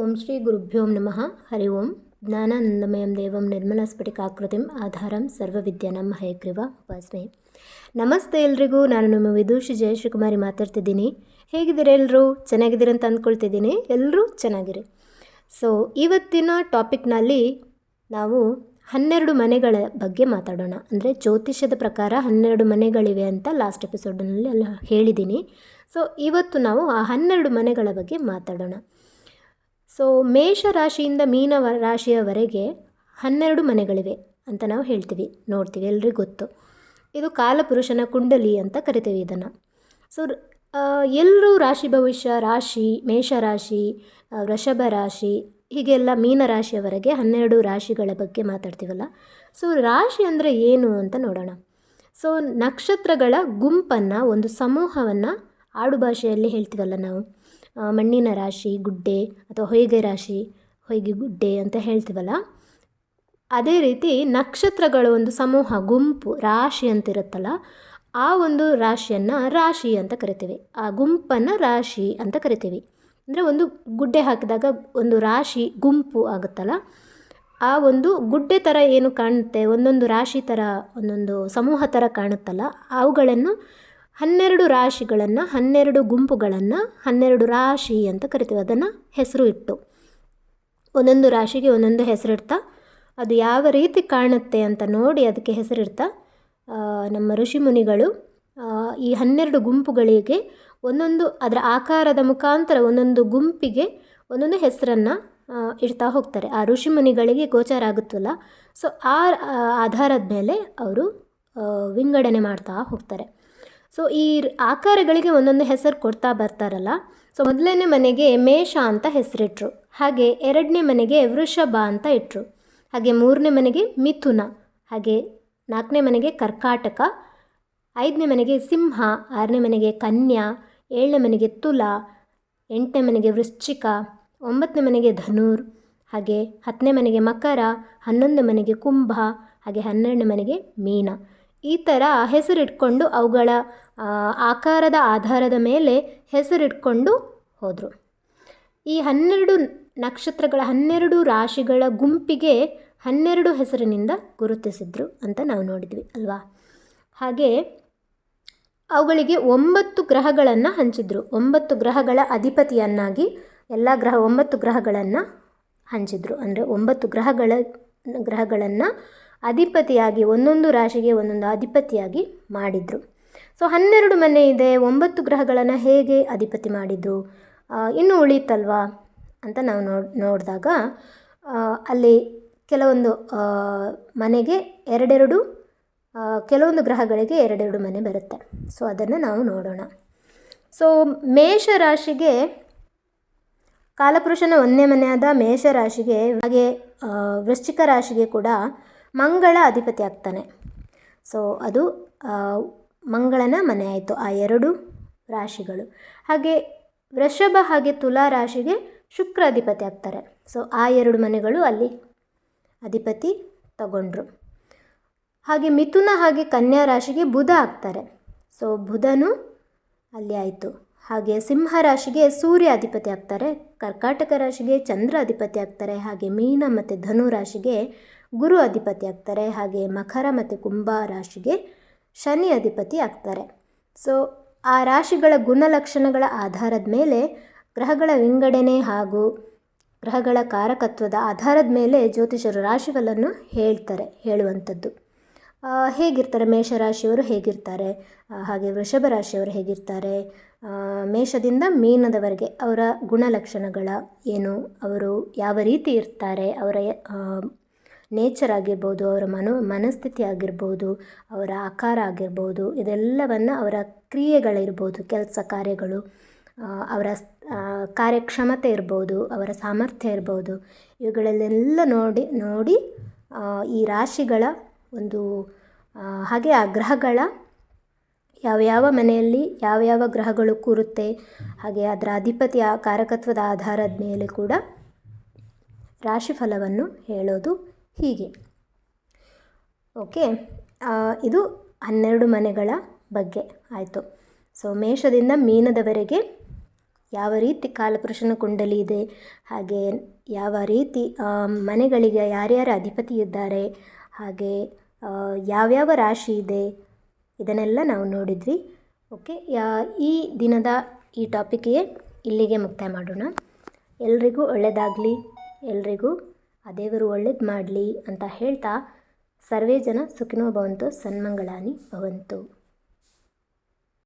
ಓಂ ಶ್ರೀ ಗುರುಭ್ಯೋಂ ನಮಃ. ಹರಿ ಓಂ. ಜ್ಞಾನಾನಂದಮಯಂ ದೇವಂ ನಿರ್ಮಲಸ್ಫಟಿಕಾಕೃತಿಂ ಆಧಾರಂ ಸರ್ವವಿದ್ಯಾನಂ ಹಯಗ್ರೀವ ಉಪಾಸನೆ. ನಮಸ್ತೆ ಎಲ್ರಿಗೂ. ನಾನು ನಿಮ್ಮ ವಿದೂಷಿ ಜಯಶ್ರೀಕುಮಾರಿ ಮಾತಾಡ್ತಿದ್ದೀನಿ. ಹೇಗಿದ್ದೀರ ಎಲ್ಲರೂ ಚೆನ್ನಾಗಿದ್ದೀರ ಅಂತ ಅಂದ್ಕೊಳ್ತಿದ್ದೀನಿ. ಎಲ್ಲರೂ ಚೆನ್ನಾಗಿರಿ. ಸೊ ಇವತ್ತಿನ ಟಾಪಿಕ್ನಲ್ಲಿ ನಾವು ಹನ್ನೆರಡು ಮನೆಗಳ ಬಗ್ಗೆ ಮಾತಾಡೋಣ. ಅಂದರೆ ಜ್ಯೋತಿಷ್ಯದ ಪ್ರಕಾರ ಹನ್ನೆರಡು ಮನೆಗಳಿವೆ ಅಂತ ಲಾಸ್ಟ್ ಎಪಿಸೋಡ್ನಲ್ಲಿ ಎಲ್ಲ ಹೇಳಿದ್ದೀನಿ. ಸೊ ಇವತ್ತು ನಾವು ಆ ಹನ್ನೆರಡು ಮನೆಗಳ ಬಗ್ಗೆ ಮಾತಾಡೋಣ. ಸೊ ಮೇಷ ರಾಶಿಯಿಂದ ಮೀನ ರಾಶಿಯವರೆಗೆ ಹನ್ನೆರಡು ಮನೆಗಳಿವೆ ಅಂತ ನಾವು ಹೇಳ್ತೀವಿ, ನೋಡ್ತೀವಿ, ಎಲ್ರಿಗೂ ಗೊತ್ತು. ಇದು ಕಾಲಪುರುಷನ ಕುಂಡಲಿ ಅಂತ ಕರಿತೀವಿ ಇದನ್ನು. ಸೊ ಎಲ್ಲರೂ ರಾಶಿ ಭವಿಷ್ಯ, ರಾಶಿ, ಮೇಷರಾಶಿ ವೃಷಭ ರಾಶಿ, ಹೀಗೆಲ್ಲ ಮೀನ ರಾಶಿಯವರೆಗೆ ಹನ್ನೆರಡು ರಾಶಿಗಳ ಬಗ್ಗೆ ಮಾತಾಡ್ತೀವಲ್ಲ. ಸೊ ರಾಶಿ ಅಂದರೆ ಏನು ಅಂತ ನೋಡೋಣ. ಸೊ ನಕ್ಷತ್ರಗಳ ಗುಂಪನ್ನು, ಒಂದು ಸಮೂಹವನ್ನು ಆಡುಭಾಷೆಯಲ್ಲಿ ಹೇಳ್ತೀವಲ್ಲ ನಾವು. ಮಣ್ಣಿನ ರಾಶಿ, ಗುಡ್ಡೆ ಅಥವಾ ಹೊಯ್ಗೆ ರಾಶಿ, ಹೊಯ್ಗೆ ಗುಡ್ಡೆ ಅಂತ ಹೇಳ್ತೀವಲ್ಲ? ಅದೇ ರೀತಿ ನಕ್ಷತ್ರಗಳ ಒಂದು ಸಮೂಹ, ಗುಂಪು, ರಾಶಿ ಅಂತಿರುತ್ತಲ್ಲ, ಆ ಒಂದು ರಾಶಿಯನ್ನು ರಾಶಿ ಅಂತ ಕರಿತೀವಿ. ಆ ಗುಂಪನ್ನು ರಾಶಿ ಅಂತ ಕರಿತೀವಿ. ಅಂದರೆ ಒಂದು ಗುಡ್ಡೆ ಹಾಕಿದಾಗ ಒಂದು ರಾಶಿ, ಗುಂಪು ಆಗುತ್ತಲ್ಲ? ಆ ಒಂದು ಗುಡ್ಡೆ ಥರ ಏನು ಕಾಣುತ್ತೆ? ಒಂದೊಂದು ರಾಶಿ ಥರ ಒಂದೊಂದು ಸಮೂಹ ಥರ ಕಾಣುತ್ತಲ್ಲ? ಅವುಗಳನ್ನು ಹನ್ನೆರಡು ರಾಶಿಗಳನ್ನು, ಹನ್ನೆರಡು ಗುಂಪುಗಳನ್ನು, ಹನ್ನೆರಡು ರಾಶಿ ಅಂತ ಕರಿತೀವಿ. ಅದನ್ನು ಹೆಸರು ಇಟ್ಟು. ಒಂದೊಂದು ರಾಶಿಗೆ ಒಂದೊಂದು ಹೆಸರಿಡ್ತಾ. ಅದು ಯಾವ ರೀತಿ ಕಾಣುತ್ತೆ ಅಂತ ನೋಡಿ ಅದಕ್ಕೆ ಹೆಸರಿಡ್ತಾ. ನಮ್ಮ ಋಷಿಮುನಿಗಳು ಈ ಹನ್ನೆರಡು ಗುಂಪುಗಳಿಗೆ ಒಂದೊಂದು ಅದರ ಆಕಾರದ ಮುಖಾಂತರ ಒಂದೊಂದು ಗುಂಪಿಗೆ ಒಂದೊಂದು ಹೆಸರನ್ನು ಇಡ್ತಾ ಹೋಗ್ತಾರೆ. ಆ ಋಷಿಮುನಿಗಳಿಗೆ ಗೋಚಾರ ಆಗುತ್ತಲ್ಲ. ಸೊ ಆ ಆಧಾರದ ಮೇಲೆ ಅವರು ವಿಂಗಡಣೆ ಮಾಡ್ತಾ ಹೋಗ್ತಾರೆ. ಸೊ ಈ ಆಕಾರಗಳಿಗೆ ಒಂದೊಂದು ಹೆಸರು ಕೊಡ್ತಾ ಬರ್ತಾರಲ್ಲ. ಸೊ ಮೊದಲನೇ ಮನೆಗೆ ಮೇಷ ಅಂತ ಹೆಸರಿಟ್ರು. ಹಾಗೆ ಎರಡನೇ ಮನೆಗೆ ವೃಷಭ ಅಂತ ಇಟ್ಟರು ಹಾಗೆ ಮೂರನೇ ಮನೆಗೆ ಮಿಥುನ. ಹಾಗೆ ನಾಲ್ಕನೇ ಮನೆಗೆ ಕರ್ಕಾಟಕ. ಐದನೇ ಮನೆಗೆ ಸಿಂಹ. ಆರನೇ ಮನೆಗೆ ಕನ್ಯಾ. ಏಳನೇ ಮನೆಗೆ ತುಲ. ಎಂಟನೇ ಮನೆಗೆ ವೃಶ್ಚಿಕ. ಒಂಬತ್ತನೇ ಮನೆಗೆ ಧನುರ್. ಹಾಗೆ ಹತ್ತನೇ ಮನೆಗೆ ಮಕರ. ಹನ್ನೊಂದನೇ ಮನೆಗೆ ಕುಂಭ. ಹಾಗೆ ಹನ್ನೆರಡನೇ ಮನೆಗೆ ಮೀನ. ಈ ಥರ ಹೆಸರಿಟ್ಕೊಂಡು ಅವುಗಳ ಆಕಾರದ ಆಧಾರದ ಮೇಲೆ ಹೆಸರಿಟ್ಕೊಂಡು ಹೋದರು. ಈ ಹನ್ನೆರಡು ನಕ್ಷತ್ರಗಳ, ಹನ್ನೆರಡು ರಾಶಿಗಳ ಗುಂಪಿಗೆ ಹನ್ನೆರಡು ಹೆಸರಿನಿಂದ ಗುರುತಿಸಿದ್ರು ಅಂತ ನಾವು ನೋಡಿದ್ವಿ, ಅಲ್ವಾ? ಹಾಗೆ ಅವುಗಳಿಗೆ ಒಂಬತ್ತು ಗ್ರಹಗಳನ್ನು ಹಂಚಿದ್ರು. ಒಂಬತ್ತು ಗ್ರಹಗಳ ಅಧಿಪತಿಯನ್ನಾಗಿ ಎಲ್ಲ ಗ್ರಹ, ಒಂಬತ್ತು ಗ್ರಹಗಳನ್ನು ಹಂಚಿದ್ರು. ಅಂದರೆ ಒಂಬತ್ತು ಗ್ರಹಗಳ, ಗ್ರಹಗಳನ್ನು ಅಧಿಪತಿಯಾಗಿ, ಒಂದೊಂದು ರಾಶಿಗೆ ಒಂದೊಂದು ಅಧಿಪತಿಯಾಗಿ ಮಾಡಿದರು. ಸೊ ಹನ್ನೆರಡು ಮನೆ ಇದೆ, ಒಂಬತ್ತು ಗ್ರಹಗಳನ್ನು ಹೇಗೆ ಅಧಿಪತಿ ಮಾಡಿದರು? ಇನ್ನೂ ಉಳಿತಲ್ವಾ ಅಂತ ನಾವು ನೋಡ್ ನೋಡಿದಾಗ ಅಲ್ಲಿ ಕೆಲವೊಂದು ಮನೆಗೆ ಎರಡೆರಡು ಕೆಲವೊಂದು ಗ್ರಹಗಳಿಗೆ ಎರಡೆರಡು ಮನೆ ಬರುತ್ತೆ. ಸೊ ಅದನ್ನು ನಾವು ನೋಡೋಣ. ಸೊ ಮೇಷ ರಾಶಿಗೆ ಕಾಲಪುರುಷನ ಒಂದನೇ ಮನೆಯಾದ ಮೇಷ ರಾಶಿಗೆ ಹಾಗೆ ವೃಶ್ಚಿಕ ರಾಶಿಗೆ ಕೂಡ ಮಂಗಳ ಅಧಿಪತಿ ಆಗ್ತಾನೆ. ಸೊ ಅದು ಮಂಗಳನ ಮನೆ ಆಯಿತು, ಆ ಎರಡು ರಾಶಿಗಳು. ಹಾಗೆ ವೃಷಭ ಹಾಗೆ ತುಲಾ ರಾಶಿಗೆ ಶುಕ್ರ ಅಧಿಪತಿ ಆಗ್ತಾರೆ. ಸೊ ಆ ಎರಡು ಮನೆಗಳು ಅಲ್ಲಿ ಅಧಿಪತಿ ತಗೊಂಡ್ರು. ಹಾಗೆ ಮಿಥುನ ಹಾಗೆ ಕನ್ಯಾ ರಾಶಿಗೆ ಬುಧ ಆಗ್ತಾರೆ. ಸೊ ಬುಧನು ಅಲ್ಲಿ ಆಯಿತು. ಹಾಗೆ ಸಿಂಹ ರಾಶಿಗೆ ಸೂರ್ಯ ಅಧಿಪತಿ ಆಗ್ತಾರೆ. ಕರ್ಕಾಟಕ ರಾಶಿಗೆ ಚಂದ್ರ ಅಧಿಪತಿ ಆಗ್ತಾರೆ. ಹಾಗೆ ಮೀನ ಮತ್ತು ಧನು ರಾಶಿಗೆ ಗುರು ಅಧಿಪತಿ ಆಗ್ತಾರೆ, ಹಾಗೆ ಮಕರ ಮತ್ತು ಕುಂಭ ರಾಶಿಗೆ ಶನಿ ಅಧಿಪತಿ ಆಗ್ತಾರೆ. ಸೊ ಆ ರಾಶಿಗಳ ಗುಣಲಕ್ಷಣಗಳ ಆಧಾರದ ಮೇಲೆ ಗ್ರಹಗಳ ವಿಂಗಡಣೆ ಹಾಗೂ ಗ್ರಹಗಳ ಕಾರಕತ್ವದ ಆಧಾರದ ಮೇಲೆ ಜ್ಯೋತಿಷರು ರಾಶಿಗಳನ್ನು ಹೇಳ್ತಾರೆ, ಹೇಳುವಂಥದ್ದು. ಹೇಗಿರ್ತಾರೆ ಮೇಷರಾಶಿಯವರು ಹೇಗಿರ್ತಾರೆ? ಹಾಗೆ ವೃಷಭ ರಾಶಿಯವರು ಹೇಗಿರ್ತಾರೆ? ಮೇಷದಿಂದ ಮೀನದವರೆಗೆ ಅವರ ಗುಣಲಕ್ಷಣಗಳ ಏನು, ಅವರು ಯಾವ ರೀತಿ ಇರ್ತಾರೆ, ಅವರ ನೇಚರ್ ಆಗಿರ್ಬೋದು, ಅವರ ಮನೋ, ಮನಸ್ಥಿತಿ ಆಗಿರ್ಬೋದು, ಅವರ ಆಕಾರ ಆಗಿರ್ಬೋದು, ಇದೆಲ್ಲವನ್ನು ಅವರ ಕ್ರಿಯೆಗಳಿರ್ಬೋದು, ಕೆಲಸ ಕಾರ್ಯಗಳು ಅವರ ಕಾರ್ಯಕ್ಷಮತೆ ಇರ್ಬೋದು, ಅವರ ಸಾಮರ್ಥ್ಯ ಇರ್ಬೋದು ಇವುಗಳಲ್ಲೆಲ್ಲ ನೋಡಿ ನೋಡಿ ಈ ರಾಶಿಗಳ ಒಂದು ಹಾಗೆ ಆ ಗ್ರಹಗಳ ಯಾವ ಯಾವ ಮನೆಯಲ್ಲಿ ಯಾವ ಯಾವ ಗ್ರಹಗಳು ಕೂರುತ್ತೆ, ಹಾಗೆ ಅದರ ಅಧಿಪತಿಯ ಕಾರಕತ್ವದ ಆಧಾರದ ಮೇಲೆ ಕೂಡ ರಾಶಿಫಲವನ್ನು ಹೇಳೋದು ಹೀಗೆ. ಓಕೆ ಇದು ಹನ್ನೆರಡು ಮನೆಗಳ ಬಗ್ಗೆ ಆಯಿತು. ಸೊ ಮೇಷದಿಂದ ಮೀನದವರೆಗೆ ಯಾವ ರೀತಿ ಕಾಲಪುರುಷನ ಕುಂಡಲಿ ಇದೆ, ಹಾಗೆ ಯಾವ ರೀತಿ ಮನೆಗಳಿಗೆ ಯಾರ್ಯಾರು ಅಧಿಪತಿ ಇದ್ದಾರೆ ಹಾಗೆ ಯಾವ್ಯಾವ ರಾಶಿ ಇದೆ, ಇದನ್ನೆಲ್ಲ ನಾವು ನೋಡಿದ್ವಿ. ಓಕೆ ಈ ದಿನದ ಈ ಟಾಪಿಕ್ಗೆ ಇಲ್ಲಿಗೆ ಮುಕ್ತಾಯ ಮಾಡೋಣ. ಎಲ್ರಿಗೂ ಒಳ್ಳೆಯದಾಗಲಿ ಎಲ್ರಿಗೂ ಆ ದೇವರು ಒಳ್ಳೇದು ಮಾಡಲಿ ಅಂತ ಹೇಳ್ತಾ ಸರ್ವೇ ಜನ ಸುಖಿನೋ ಭವಂತು ಸನ್ಮಂಗಳಾನಿ ಭವಂತು.